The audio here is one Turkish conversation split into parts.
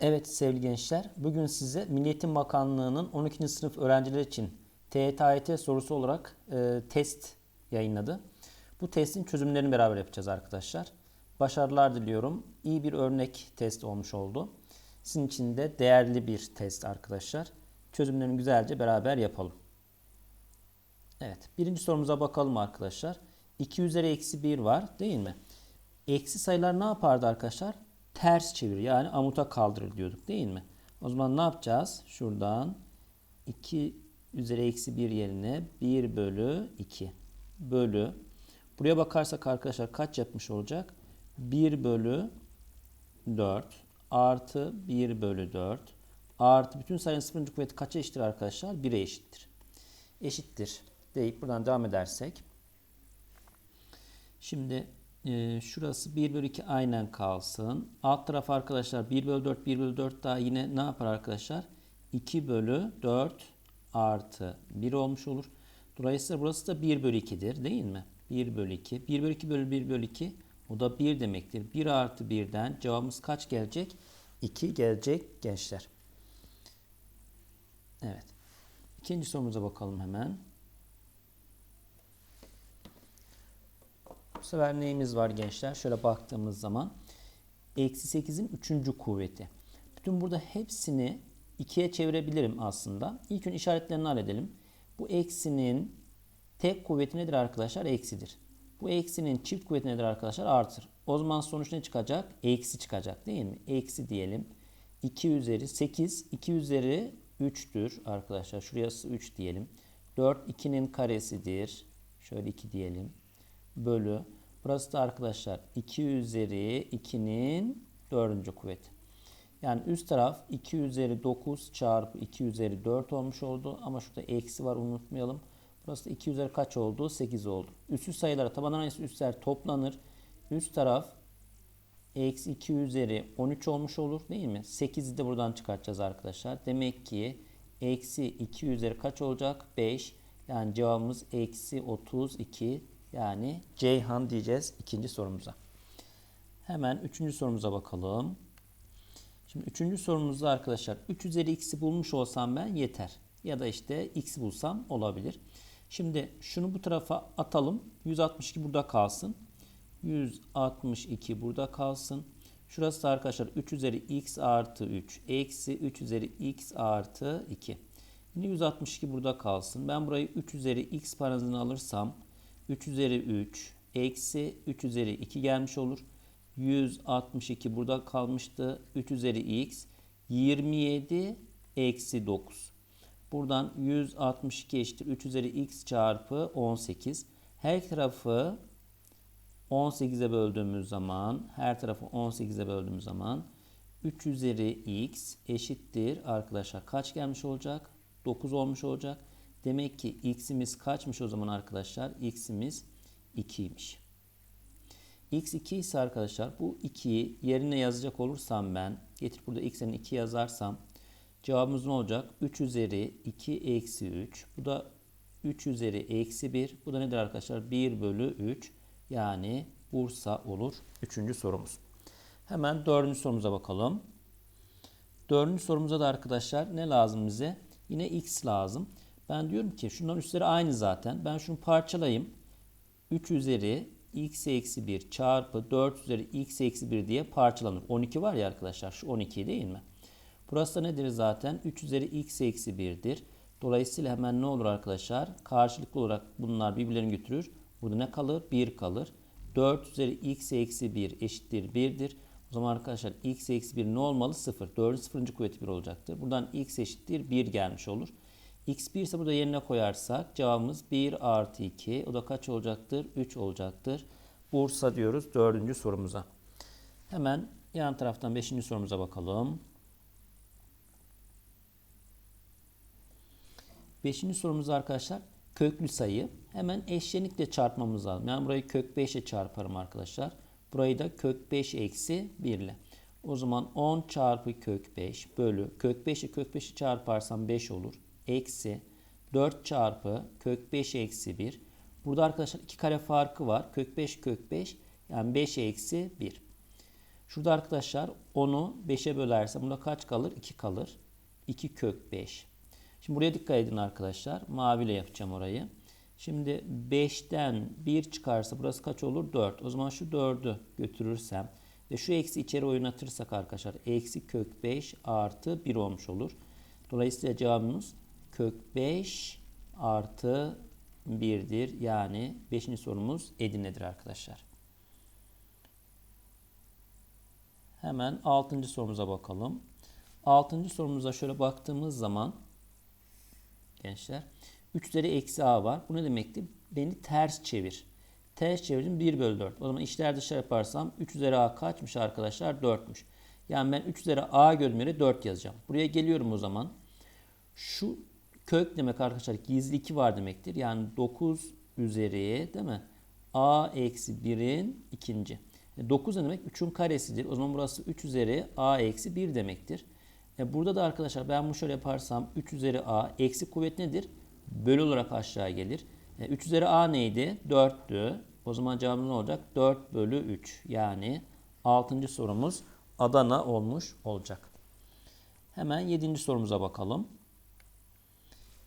Evet sevgili gençler, bugün size Milli Eğitim Bakanlığı'nın 12. sınıf öğrenciler için TYT sorusu olarak e, test yayınladı. Bu testin çözümlerini beraber yapacağız arkadaşlar. Başarılar diliyorum. İyi bir örnek test olmuş oldu. Sizin için de değerli bir test arkadaşlar. Çözümlerini güzelce beraber yapalım. Evet, birinci sorumuza bakalım arkadaşlar. 2 üzeri eksi 1 var değil mi? Eksi sayılar ne yapardı arkadaşlar? Ters çevir yani amuta kaldırır diyorduk değil mi? O zaman ne yapacağız? Şuradan 2 üzeri eksi 1 yerine 1 bölü 2 bölü. Buraya bakarsak arkadaşlar kaç yapmış olacak? 1 bölü 4 artı 1 bölü 4 artı bütün sayının sıfırıncı kuvveti kaça eşittir arkadaşlar? 1'e eşittir. Eşittir deyip buradan devam edersek. Şimdi e, şurası 1 bölü 2 aynen kalsın. Alt taraf arkadaşlar 1 bölü 4 1 bölü 4 daha yine ne yapar arkadaşlar? 2 bölü 4 artı 1 olmuş olur. Dolayısıyla burası da 1 bölü 2'dir değil mi? 1 bölü 2. 1 bölü 2 bölü 1 bölü 2 o da 1 demektir. 1 artı 1'den cevabımız kaç gelecek? 2 gelecek gençler. Evet. İkinci sorumuza bakalım hemen. Sefer neyimiz var gençler? Şöyle baktığımız zaman eksi 8'in 3. kuvveti. Bütün burada hepsini 2'ye çevirebilirim aslında. İlk önce işaretlerini halledelim. Bu eksinin tek kuvveti nedir arkadaşlar? Eksidir. Bu eksinin çift kuvveti nedir arkadaşlar? Artır. O zaman sonuç ne çıkacak? Eksi çıkacak değil mi? Eksi diyelim. 2 üzeri 8, 2 üzeri 3'tür arkadaşlar. Şurası 3 diyelim. 4 2'nin karesidir. Şöyle 2 diyelim. Bölü. Burası da arkadaşlar 2 üzeri 2'nin 4. kuvveti. Yani üst taraf 2 üzeri 9 çarpı 2 üzeri 4 olmuş oldu. Ama şurada eksi var unutmayalım. Burası da 2 üzeri kaç oldu? 8 oldu. Üstü sayılara tabandan aynısı üstler toplanır. Üst taraf eksi 2 üzeri 13 olmuş olur değil mi? 8'i de buradan çıkartacağız arkadaşlar. Demek ki eksi 2 üzeri kaç olacak? 5. Yani cevabımız eksi 32 yani Ceyhan diyeceğiz ikinci sorumuza. Hemen üçüncü sorumuza bakalım. Şimdi üçüncü sorumuzda arkadaşlar 3 üzeri x'i bulmuş olsam ben yeter. Ya da işte x'i bulsam olabilir. Şimdi şunu bu tarafa atalım. 162 burada kalsın. 162 burada kalsın. Şurası da arkadaşlar 3 üzeri x artı 3 eksi 3 üzeri x artı 2. Yine 162 burada kalsın. Ben burayı 3 üzeri x parantezine alırsam 3 üzeri 3 eksi 3 üzeri 2 gelmiş olur. 162 burada kalmıştı. 3 üzeri x 27 eksi 9. Buradan 162 eşittir 3 üzeri x çarpı 18. Her tarafı 18'e böldüğümüz zaman her tarafı 18'e böldüğümüz zaman 3 üzeri x eşittir arkadaşlar kaç gelmiş olacak? 9 olmuş olacak. Demek ki x'imiz kaçmış o zaman arkadaşlar? x'imiz 2'ymiş. x 2 ise arkadaşlar bu 2'yi yerine yazacak olursam ben getir burada x'in 2 yazarsam cevabımız ne olacak? 3 üzeri 2 eksi 3. Bu da 3 üzeri eksi 1. Bu da nedir arkadaşlar? 1 bölü 3. Yani Bursa olur. Üçüncü sorumuz. Hemen dördüncü sorumuza bakalım. Dördüncü sorumuza da arkadaşlar ne lazım bize? Yine x lazım. Ben diyorum ki şunların üstleri aynı zaten. Ben şunu parçalayayım. 3 üzeri x eksi 1 çarpı 4 üzeri x eksi 1 diye parçalanır. 12 var ya arkadaşlar şu 12 değil mi? Burası da nedir zaten? 3 üzeri x eksi 1'dir. Dolayısıyla hemen ne olur arkadaşlar? Karşılıklı olarak bunlar birbirlerini götürür. Burada ne kalır? 1 kalır. 4 üzeri x eksi 1 eşittir 1'dir. O zaman arkadaşlar x eksi 1 ne olmalı? 0. 4'ün sıfırıncı kuvveti 1 olacaktır. Buradan x eşittir 1 gelmiş olur. X1 ise burada yerine koyarsak cevabımız 1 artı 2. O da kaç olacaktır? 3 olacaktır. Bursa diyoruz dördüncü sorumuza. Hemen yan taraftan beşinci sorumuza bakalım. Beşinci sorumuz arkadaşlar köklü sayı. Hemen eşlenikle çarpmamız lazım. Yani burayı kök 5 ile çarparım arkadaşlar. Burayı da kök 5 eksi 1 ile. O zaman 10 çarpı kök 5 bölü kök 5 ile kök 5'i çarparsam 5 olur. Eksi 4 çarpı kök 5 eksi 1. Burada arkadaşlar iki kare farkı var. Kök 5 kök 5 yani 5 eksi 1. Şurada arkadaşlar 10'u 5'e bölersem bunda kaç kalır? 2 kalır. 2 kök 5. Şimdi buraya dikkat edin arkadaşlar. Maviyle yapacağım orayı. Şimdi 5'ten 1 çıkarsa burası kaç olur? 4. O zaman şu 4'ü götürürsem ve şu eksi içeri oynatırsak arkadaşlar eksi kök 5 artı 1 olmuş olur. Dolayısıyla cevabımız kök 5 artı 1'dir. Yani 5. sorumuz Edirne'dir arkadaşlar. Hemen 6. sorumuza bakalım. 6. sorumuza şöyle baktığımız zaman gençler 3 üzeri eksi a var. Bu ne demekti? Beni ters çevir. Ters çevirdim 1 bölü 4. O zaman işler dışarı yaparsam 3 üzeri a kaçmış arkadaşlar? 4'müş. Yani ben 3 üzeri a gördüğüm yere 4 yazacağım. Buraya geliyorum o zaman. Şu kök demek arkadaşlar gizli 2 var demektir. Yani 9 üzeri değil mi? a eksi 1'in ikinci. 9 e, ne demek? 3'ün karesidir. O zaman burası 3 üzeri a eksi 1 demektir. E burada da arkadaşlar ben bunu şöyle yaparsam 3 üzeri a eksi kuvvet nedir? Bölü olarak aşağı gelir. E 3 üzeri a neydi? 4'tü. O zaman cevabımız ne olacak? 4 bölü 3. Yani 6. sorumuz Adana olmuş olacak. Hemen 7. sorumuza bakalım.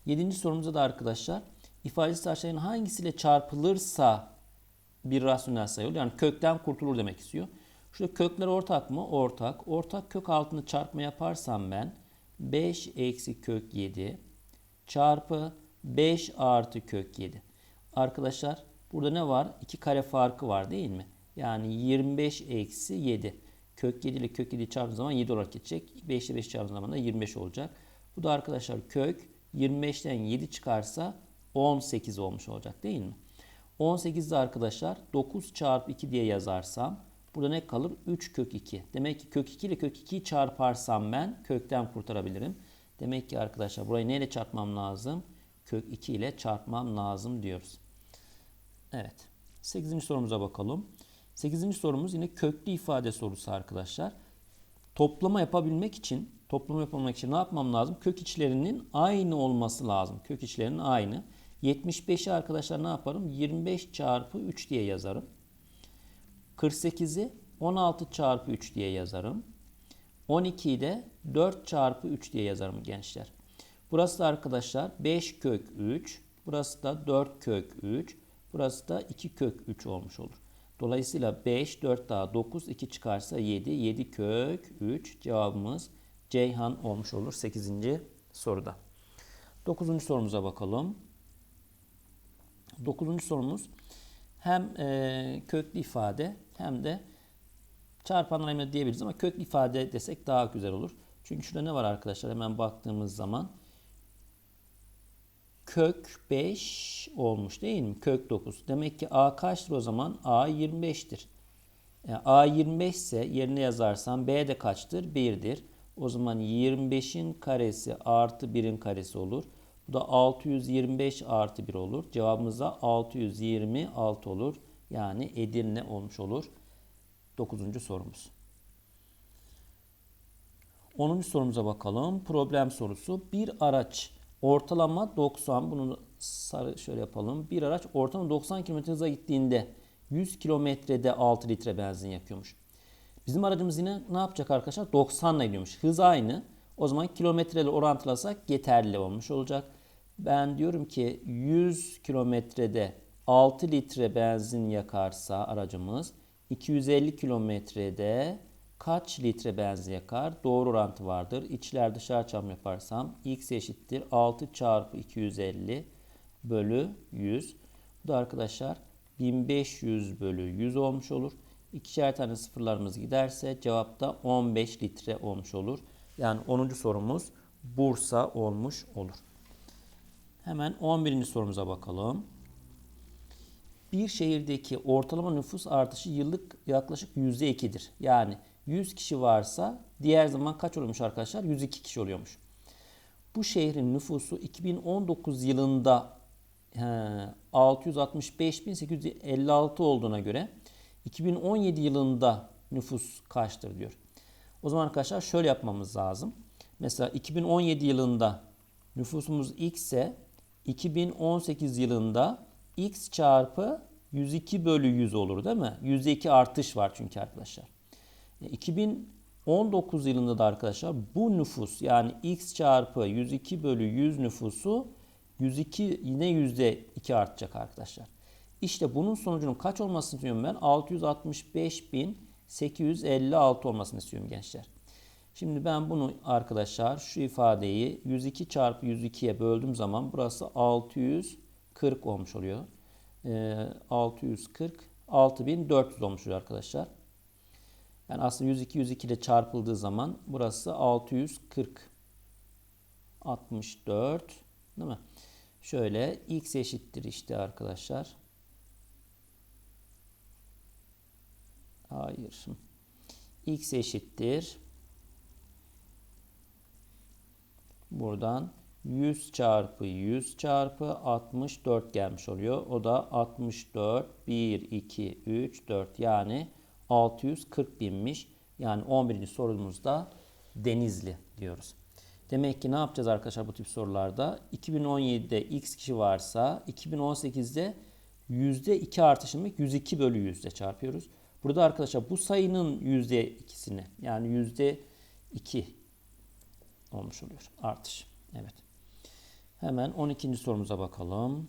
7. sorumuzda da arkadaşlar ifadesi taşların hangisiyle çarpılırsa bir rasyonel sayı olur. Yani kökten kurtulur demek istiyor. Şurada kökler ortak mı? Ortak. Ortak kök altını çarpma yaparsam ben 5 eksi kök 7 çarpı 5 artı kök 7. Arkadaşlar burada ne var? 2 kare farkı var değil mi? Yani 25 eksi 7. Kök 7 ile kök 7 çarptığım zaman 7 olarak geçecek. 5 ile 5 çarptığım zaman da 25 olacak. Bu da arkadaşlar kök 25'ten 7 çıkarsa 18 olmuş olacak değil mi? 18'de arkadaşlar 9 çarpı 2 diye yazarsam burada ne kalır? 3 kök 2. Demek ki kök 2 ile kök 2'yi çarparsam ben kökten kurtarabilirim. Demek ki arkadaşlar burayı neyle çarpmam lazım? Kök 2 ile çarpmam lazım diyoruz. Evet. 8. sorumuza bakalım. 8. sorumuz yine köklü ifade sorusu arkadaşlar. Toplama yapabilmek için toplama yapabilmek için ne yapmam lazım? Kök içlerinin aynı olması lazım. Kök içlerinin aynı. 75'i arkadaşlar ne yaparım? 25 çarpı 3 diye yazarım. 48'i 16 çarpı 3 diye yazarım. 12'yi de 4 çarpı 3 diye yazarım gençler. Burası da arkadaşlar 5 kök 3. Burası da 4 kök 3. Burası da 2 kök 3 olmuş olur. Dolayısıyla 5, 4 daha 9, 2 çıkarsa 7. 7 kök 3 cevabımız Ceyhan olmuş olur 8. soruda. 9. sorumuza bakalım. 9. sorumuz hem e, köklü ifade hem de çarpan ayrımı diyebiliriz ama köklü ifade desek daha güzel olur. Çünkü şurada ne var arkadaşlar hemen baktığımız zaman kök 5 olmuş değil mi? Kök 9. Demek ki a kaçtır o zaman? a 25'tir. Yani e, a 25 ise yerine yazarsam b de kaçtır? 1'dir. O zaman 25'in karesi artı 1'in karesi olur. Bu da 625 artı 1 olur. Cevabımız da 626 olur. Yani Edirne olmuş olur. 9. sorumuz. 10. sorumuza bakalım. Problem sorusu. Bir araç ortalama 90 bunu sarı şöyle yapalım. Bir araç ortalama 90 km hıza gittiğinde 100 kilometrede 6 litre benzin yakıyormuş. Bizim aracımız yine ne yapacak arkadaşlar? 90 ile gidiyormuş. Hız aynı. O zaman kilometreyle orantılasak yeterli olmuş olacak. Ben diyorum ki 100 kilometrede 6 litre benzin yakarsa aracımız 250 kilometrede kaç litre benzin yakar? Doğru orantı vardır. İçler dışarı çarpım yaparsam x eşittir 6 çarpı 250 bölü 100. Bu da arkadaşlar 1500 bölü 100 olmuş olur. İkişer tane sıfırlarımız giderse cevap da 15 litre olmuş olur. Yani 10. sorumuz Bursa olmuş olur. Hemen 11. sorumuza bakalım. Bir şehirdeki ortalama nüfus artışı yıllık yaklaşık %2'dir. Yani 100 kişi varsa diğer zaman kaç oluyormuş arkadaşlar? 102 kişi oluyormuş. Bu şehrin nüfusu 2019 yılında 665.856 olduğuna göre 2017 yılında nüfus kaçtır diyor. O zaman arkadaşlar şöyle yapmamız lazım. Mesela 2017 yılında nüfusumuz x ise 2018 yılında x çarpı 102 bölü 100 olur değil mi? %2 artış var çünkü arkadaşlar. E, 2019 yılında da arkadaşlar bu nüfus yani x çarpı 102 bölü 100 nüfusu 102 yine yüzde 2 artacak arkadaşlar. İşte bunun sonucunun kaç olmasını istiyorum ben? 665.856 olmasını istiyorum gençler. Şimdi ben bunu arkadaşlar şu ifadeyi 102 çarpı 102'ye böldüğüm zaman burası 640 olmuş oluyor. Ee, 640 6400 olmuş oluyor arkadaşlar. Yani aslında 102 102 ile çarpıldığı zaman burası 640 64 değil mi? Şöyle x eşittir işte arkadaşlar. Hayır. x eşittir. Buradan 100 çarpı 100 çarpı 64 gelmiş oluyor. O da 64 1 2 3 4 yani 640 binmiş. Yani 11. sorumuzda Denizli diyoruz. Demek ki ne yapacağız arkadaşlar bu tip sorularda? 2017'de x kişi varsa 2018'de %2 artışını 102 bölü 100'de çarpıyoruz. Burada arkadaşlar bu sayının %2'sini yani %2 olmuş oluyor artış. Evet. Hemen 12. sorumuza bakalım.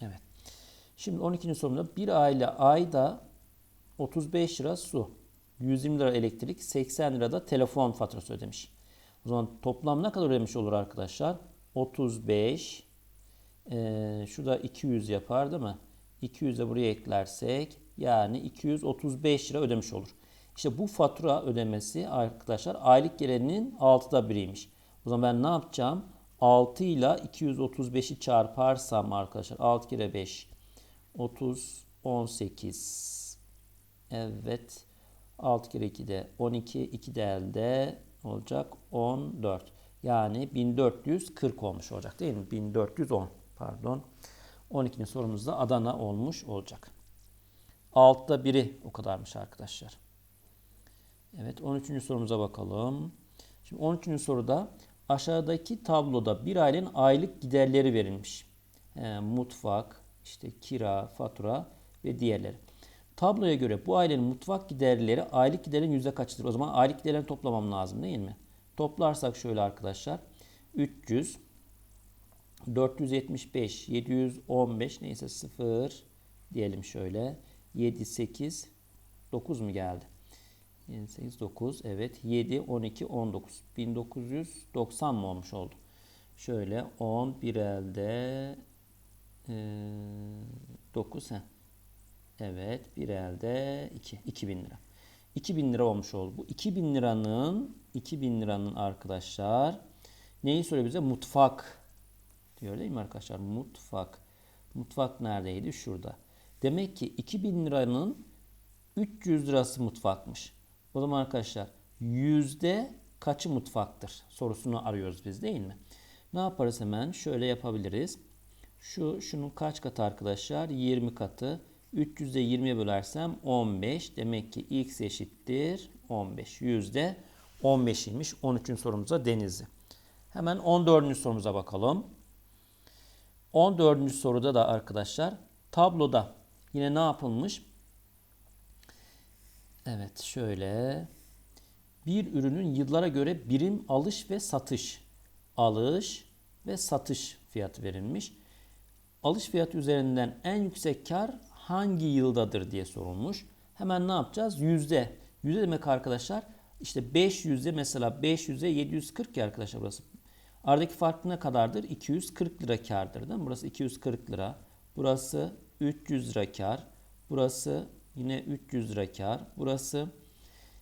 Evet. Şimdi 12. sorumda bir aile ayda 35 lira su, 120 lira elektrik, 80 lira da telefon faturası ödemiş. O zaman toplam ne kadar ödemiş olur arkadaşlar? 35 ee, şu da 200 yapar değil mi? 200 de buraya eklersek yani 235 lira ödemiş olur. İşte bu fatura ödemesi arkadaşlar aylık gelenin 6'da biriymiş. O zaman ben ne yapacağım? 6 ile 235'i çarparsam arkadaşlar 6 kere 5 30 18 Evet 6 kere 2 de 12 2 de elde olacak 14 yani 1440 olmuş olacak değil mi? 1410 pardon 12. sorumuzda Adana olmuş olacak. 6'da biri o kadarmış arkadaşlar. Evet 13. sorumuza bakalım. Şimdi 13. soruda aşağıdaki tabloda bir ailenin aylık giderleri verilmiş. E, mutfak, işte kira, fatura ve diğerleri. Tabloya göre bu ailenin mutfak giderleri aylık giderin yüzde kaçıdır? O zaman aylık giderlerini toplamam lazım değil mi? Toplarsak şöyle arkadaşlar. 300 475 715 neyse 0 diyelim şöyle. 7 8 9 mu geldi? 7, 8, 9. Evet. 7, 12, 19. 1990 mı olmuş oldu? Şöyle 10 bir elde e, 9. Heh. Evet. Bir elde 2. 2000 lira. 2000 lira olmuş oldu. Bu 2000 liranın 2000 liranın arkadaşlar neyi soruyor bize? Mutfak diyor değil mi arkadaşlar? Mutfak. Mutfak neredeydi? Şurada. Demek ki 2000 liranın 300 lirası mutfakmış. O zaman arkadaşlar yüzde kaçı mutfaktır sorusunu arıyoruz biz değil mi? Ne yaparız hemen? Şöyle yapabiliriz. Şu şunun kaç katı arkadaşlar? 20 katı. 300'de 20'ye bölersem 15. Demek ki x eşittir 15. Yüzde 15'iymiş. 13. sorumuza Denizli. Hemen 14. sorumuza bakalım. 14. soruda da arkadaşlar tabloda yine ne yapılmış? Evet şöyle bir ürünün yıllara göre birim alış ve satış alış ve satış fiyatı verilmiş. Alış fiyatı üzerinden en yüksek kar hangi yıldadır diye sorulmuş. Hemen ne yapacağız? Yüzde. Yüzde demek arkadaşlar işte 500'de mesela 500'e 740 ya arkadaşlar burası. Aradaki fark ne kadardır? 240 lira kardır değil mi? Burası 240 lira. Burası 300 lira kar. Burası Yine 300 lira kar. Burası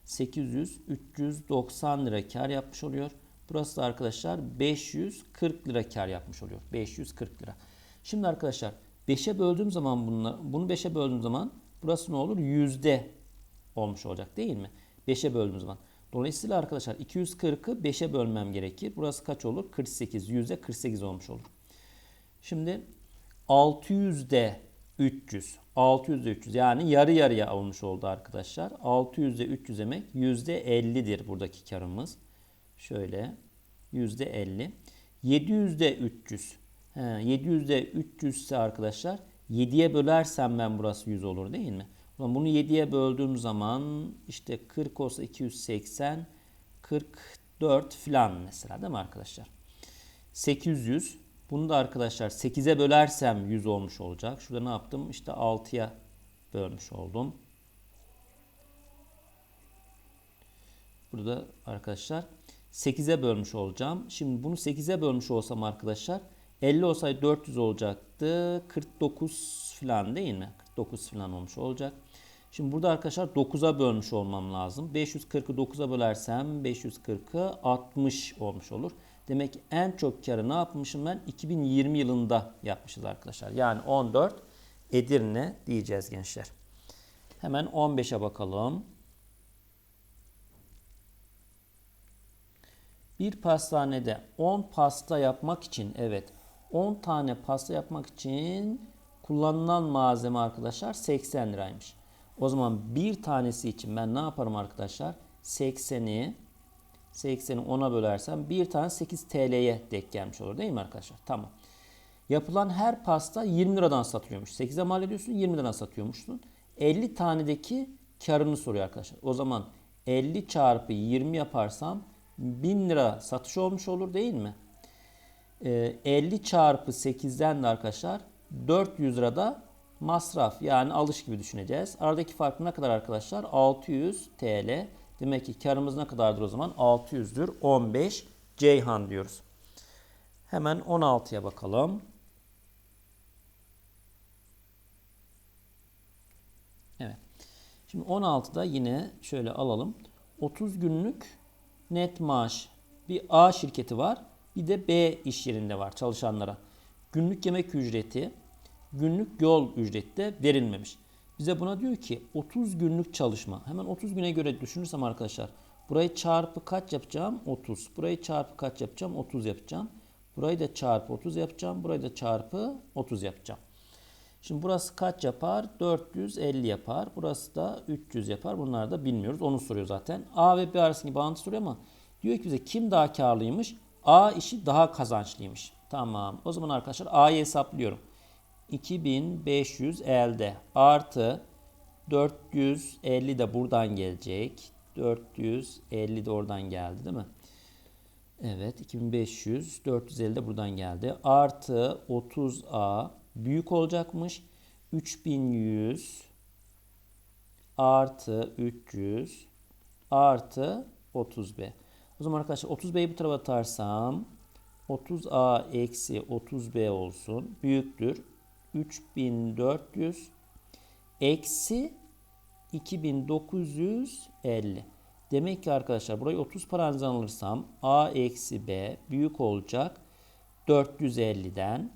800, 390 lira kar yapmış oluyor. Burası da arkadaşlar 540 lira kar yapmış oluyor. 540 lira. Şimdi arkadaşlar 5'e böldüğüm zaman bunu, bunu 5'e böldüğüm zaman burası ne olur? Yüzde olmuş olacak değil mi? 5'e böldüğüm zaman. Dolayısıyla arkadaşlar 240'ı 5'e bölmem gerekir. Burası kaç olur? 48. Yüzde 48 olmuş olur. Şimdi 600'de 300. 600'de 300 yani yarı yarıya olmuş oldu arkadaşlar. 600'de 300 demek %50'dir buradaki karımız. Şöyle %50. 700'de 300. He, 700'de 300 ise arkadaşlar 7'ye bölersem ben burası 100 olur değil mi? Bunu 7'ye böldüğüm zaman işte 40 olsa 280, 44 falan mesela değil mi arkadaşlar? 800. Bunu da arkadaşlar 8'e bölersem 100 olmuş olacak. Şurada ne yaptım? İşte 6'ya bölmüş oldum. Burada arkadaşlar 8'e bölmüş olacağım. Şimdi bunu 8'e bölmüş olsam arkadaşlar 50 olsaydı 400 olacaktı. 49 falan değil mi? 49 falan olmuş olacak. Şimdi burada arkadaşlar 9'a bölmüş olmam lazım. 540'ı 9'a bölersem 540'ı 60 olmuş olur. Demek ki en çok karı ne yapmışım ben? 2020 yılında yapmışız arkadaşlar. Yani 14 Edirne diyeceğiz gençler. Hemen 15'e bakalım. Bir pastanede 10 pasta yapmak için evet 10 tane pasta yapmak için kullanılan malzeme arkadaşlar 80 liraymış. O zaman bir tanesi için ben ne yaparım arkadaşlar? 80'i 80'i 10'a bölersem bir tane 8 TL'ye denk gelmiş olur değil mi arkadaşlar? Tamam. Yapılan her pasta 20 liradan satılıyormuş. 8'e mal ediyorsun 20 liradan satıyormuşsun. 50 tanedeki karını soruyor arkadaşlar. O zaman 50 çarpı 20 yaparsam 1000 lira satış olmuş olur değil mi? Ee, 50 çarpı 8'den de arkadaşlar 400 lirada masraf yani alış gibi düşüneceğiz. Aradaki fark ne kadar arkadaşlar? 600 TL. Demek ki karımız ne kadardır o zaman? 600'dür. 15 Ceyhan diyoruz. Hemen 16'ya bakalım. Evet. Şimdi 16'da yine şöyle alalım. 30 günlük net maaş. Bir A şirketi var. Bir de B iş yerinde var çalışanlara. Günlük yemek ücreti, günlük yol ücreti de verilmemiş. Bize buna diyor ki 30 günlük çalışma. Hemen 30 güne göre düşünürsem arkadaşlar. Burayı çarpı kaç yapacağım? 30. Burayı çarpı kaç yapacağım? 30 yapacağım. Burayı da çarpı 30 yapacağım. Burayı da çarpı 30 yapacağım. Şimdi burası kaç yapar? 450 yapar. Burası da 300 yapar. Bunları da bilmiyoruz. Onu soruyor zaten. A ve B arasındaki bağıntı soruyor ama diyor ki bize kim daha karlıymış? A işi daha kazançlıymış. Tamam. O zaman arkadaşlar A'yı hesaplıyorum. 2500 elde artı 450 de buradan gelecek. 450 de oradan geldi değil mi? Evet 2500 450 de buradan geldi. Artı 30A büyük olacakmış. 3100 artı 300 artı 30B. O zaman arkadaşlar 30B'yi bu tarafa atarsam 30A eksi 30B olsun. Büyüktür. 3400 eksi 2950. Demek ki arkadaşlar burayı 30 parantez alırsam A eksi B büyük olacak 450'den.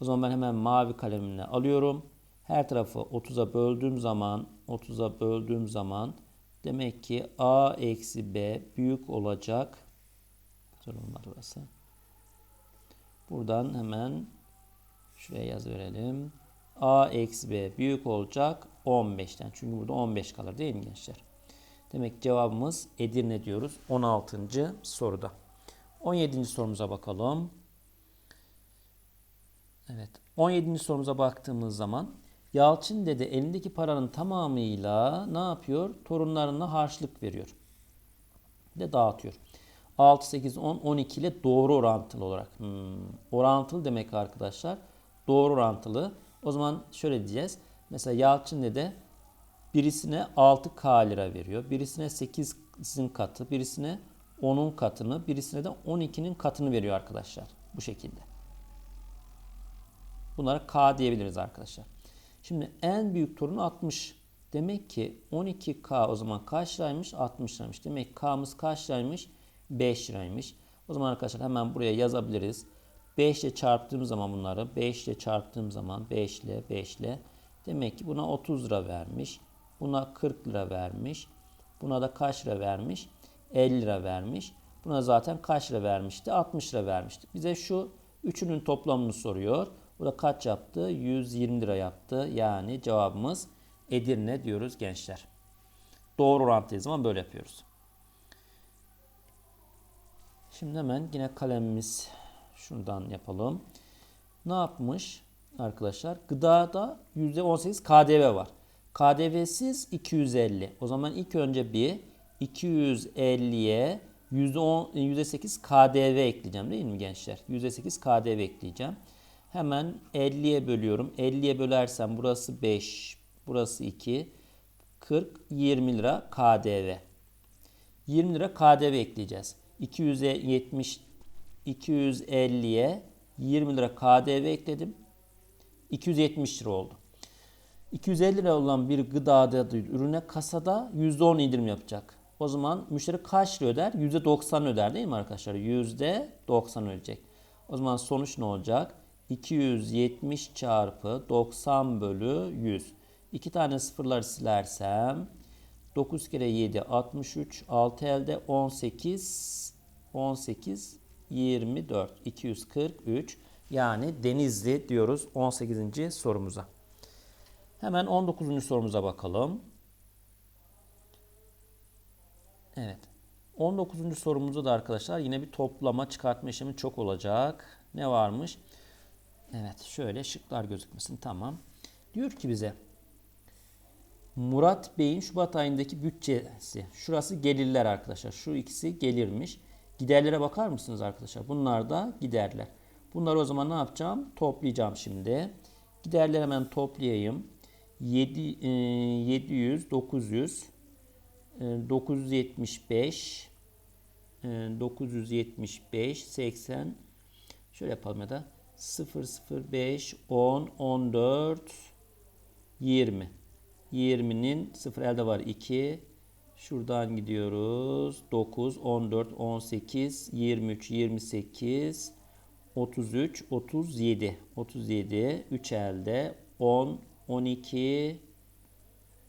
O zaman ben hemen mavi kalemimle alıyorum. Her tarafı 30'a böldüğüm zaman 30'a böldüğüm zaman demek ki A eksi B büyük olacak. Güzel olmadı burası. Buradan hemen şuraya yaz verelim. A eksi B büyük olacak 15'ten. Çünkü burada 15 kalır değil mi gençler? Demek cevabımız Edirne diyoruz 16. soruda. 17. sorumuza bakalım. Evet. 17. sorumuza baktığımız zaman Yalçın dede elindeki paranın tamamıyla ne yapıyor? Torunlarına harçlık veriyor. Ve dağıtıyor. 6, 8, 10, 12 ile doğru orantılı olarak. Hmm. Orantılı demek arkadaşlar. Doğru orantılı. O zaman şöyle diyeceğiz. Mesela Yalçın dede birisine 6K lira veriyor. Birisine 8'in katı, birisine 10'un katını, birisine de 12'nin katını veriyor arkadaşlar. Bu şekilde. Bunlara K diyebiliriz arkadaşlar. Şimdi en büyük torunu 60. Demek ki 12K o zaman kaç liraymış? 60 liraymış. Demek ki K'mız kaç liraymış? 5 liraymış. O zaman arkadaşlar hemen buraya yazabiliriz. 5 ile çarptığım zaman bunları 5 ile çarptığım zaman 5 ile 5 ile demek ki buna 30 lira vermiş. Buna 40 lira vermiş. Buna da kaç lira vermiş? 50 lira vermiş. Buna zaten kaç lira vermişti? 60 lira vermişti. Bize şu üçünün toplamını soruyor. Bu da kaç yaptı? 120 lira yaptı. Yani cevabımız Edirne diyoruz gençler. Doğru orantıyı zaman böyle yapıyoruz. Şimdi hemen yine kalemimiz şuradan yapalım. Ne yapmış? arkadaşlar. Gıdada %18 KDV var. KDV'siz 250. O zaman ilk önce bir 250'ye %10, %8 KDV ekleyeceğim değil mi gençler? %8 KDV ekleyeceğim. Hemen 50'ye bölüyorum. 50'ye bölersem burası 5, burası 2. 40, 20 lira KDV. 20 lira KDV ekleyeceğiz. 270 250'ye 20 lira KDV ekledim. 270 lira oldu. 250 lira olan bir gıdada ürüne kasada %10 indirim yapacak. O zaman müşteri kaç lira öder? %90 öder değil mi arkadaşlar? %90 ödeyecek. O zaman sonuç ne olacak? 270 çarpı 90 bölü 100. İki tane sıfırlar silersem 9 kere 7 63 6 elde 18 18 24 243 yani Denizli diyoruz 18. sorumuza. Hemen 19. sorumuza bakalım. Evet. 19. sorumuzda da arkadaşlar yine bir toplama çıkartma işlemi çok olacak. Ne varmış? Evet şöyle şıklar gözükmesin tamam. Diyor ki bize Murat Bey'in Şubat ayındaki bütçesi. Şurası gelirler arkadaşlar. Şu ikisi gelirmiş. Giderlere bakar mısınız arkadaşlar? Bunlar da giderler. Bunları o zaman ne yapacağım? Toplayacağım şimdi. Giderleri hemen toplayayım. 7, 700, 900, 975, 975, 80. Şöyle yapalım ya da 0, 0, 5, 10, 14, 20. 20'nin 0 elde var 2. Şuradan gidiyoruz. 9, 14, 18, 23, 28, 33, 37. 37, 3 elde. 10, 12,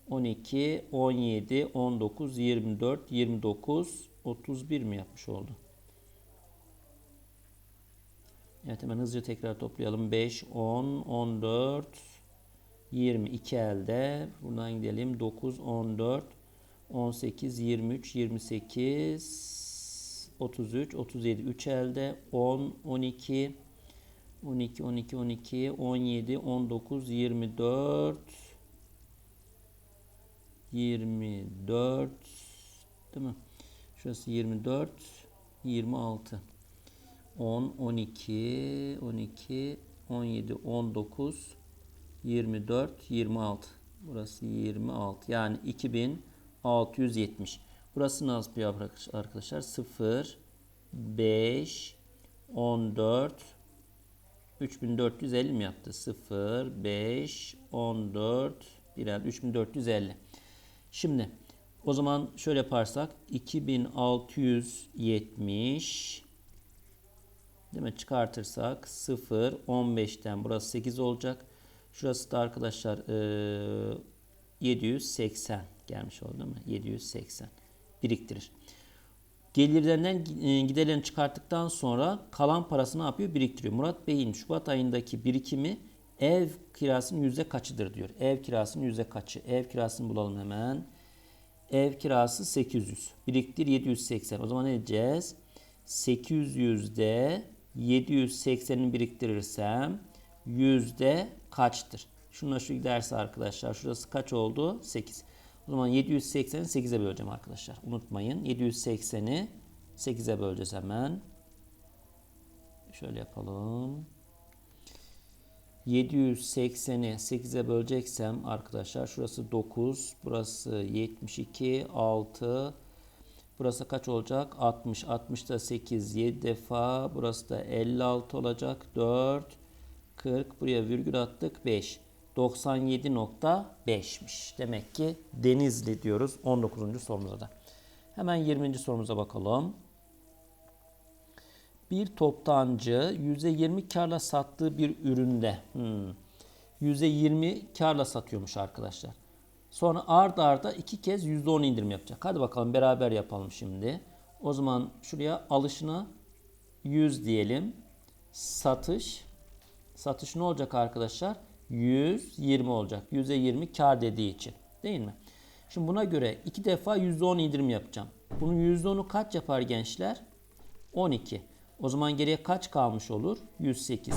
12, 17, 19, 24, 29, 31 mi yapmış oldu? Evet hemen hızlıca tekrar toplayalım. 5, 10, 14, 22 elde. Buradan gidelim. 9, 14, 18, 23, 28, 33, 37. 3 elde. 10, 12, 12, 12, 12, 17, 19, 24, 24, değil mi? Şurası 24, 26. 10, 12, 12, 17, 19, 24, 26. Burası 26. Yani 2670. Burası nasıl bir arkadaşlar? 0, 5, 14, 3450 mi yaptı? 0, 5, 14, birer 3450. Şimdi o zaman şöyle yaparsak 2670 değil mi? Çıkartırsak 0, 15'ten burası 8 olacak. Şurası da arkadaşlar e, 780 gelmiş oldu mi? 780 biriktirir. Gelirlerinden e, giderlerini çıkarttıktan sonra kalan parasını ne yapıyor? Biriktiriyor. Murat Bey'in Şubat ayındaki birikimi ev kirasının yüzde kaçıdır diyor. Ev kirasının yüzde kaçı? Ev kirasını bulalım hemen. Ev kirası 800. Biriktir 780. O zaman ne diyeceğiz? 800'de 780'i biriktirirsem yüzde kaçtır? Şununla şu giderse arkadaşlar şurası kaç oldu? 8. O zaman 780'i 8'e böleceğim arkadaşlar. Unutmayın. 780'i 8'e böleceğiz hemen. Şöyle yapalım. 780'i 8'e böleceksem arkadaşlar şurası 9, burası 72, 6, burası kaç olacak? 60, 60'da 8, 7 defa, burası da 56 olacak, 4, 40, buraya virgül attık, 5. 97.5'miş. Demek ki Denizli diyoruz 19. sorumuza da. Hemen 20. sorumuza bakalım. Bir toptancı %20 karla sattığı bir üründe hmm, %20 karla satıyormuş arkadaşlar. Sonra ard arda iki kez %10 indirim yapacak. Hadi bakalım beraber yapalım şimdi. O zaman şuraya alışına 100 diyelim. Satış. Satış ne olacak arkadaşlar? 120 olacak. %20 kar dediği için. Değil mi? Şimdi buna göre iki defa %10 indirim yapacağım. Bunun %10'u kaç yapar gençler? 12. O zaman geriye kaç kalmış olur? 108.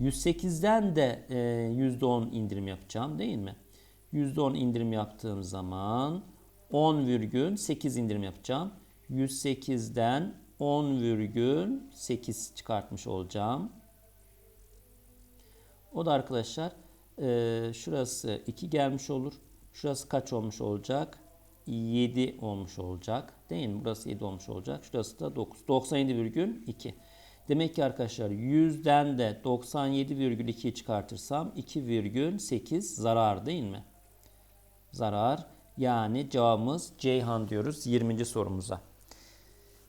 108'den de e, %10 indirim yapacağım değil mi? %10 indirim yaptığım zaman 10,8 indirim yapacağım. 108'den 10,8 çıkartmış olacağım. O da arkadaşlar e, şurası 2 gelmiş olur. Şurası kaç olmuş olacak? 7 olmuş olacak. Değil mi? Burası 7 olmuş olacak. Şurası da 9. 97,2. Demek ki arkadaşlar 100'den de 97,2'yi çıkartırsam 2,8 zarar değil mi? Zarar. Yani cevabımız Ceyhan diyoruz 20. sorumuza.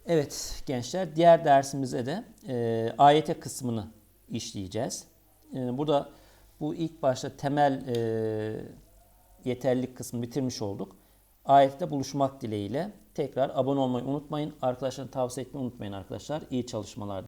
Evet gençler diğer dersimize de e, AYT kısmını işleyeceğiz. E, burada bu ilk başta temel e, yeterlilik kısmını bitirmiş olduk. AYT'de buluşmak dileğiyle tekrar abone olmayı unutmayın. Arkadaşlarına tavsiye etmeyi unutmayın arkadaşlar. İyi çalışmalar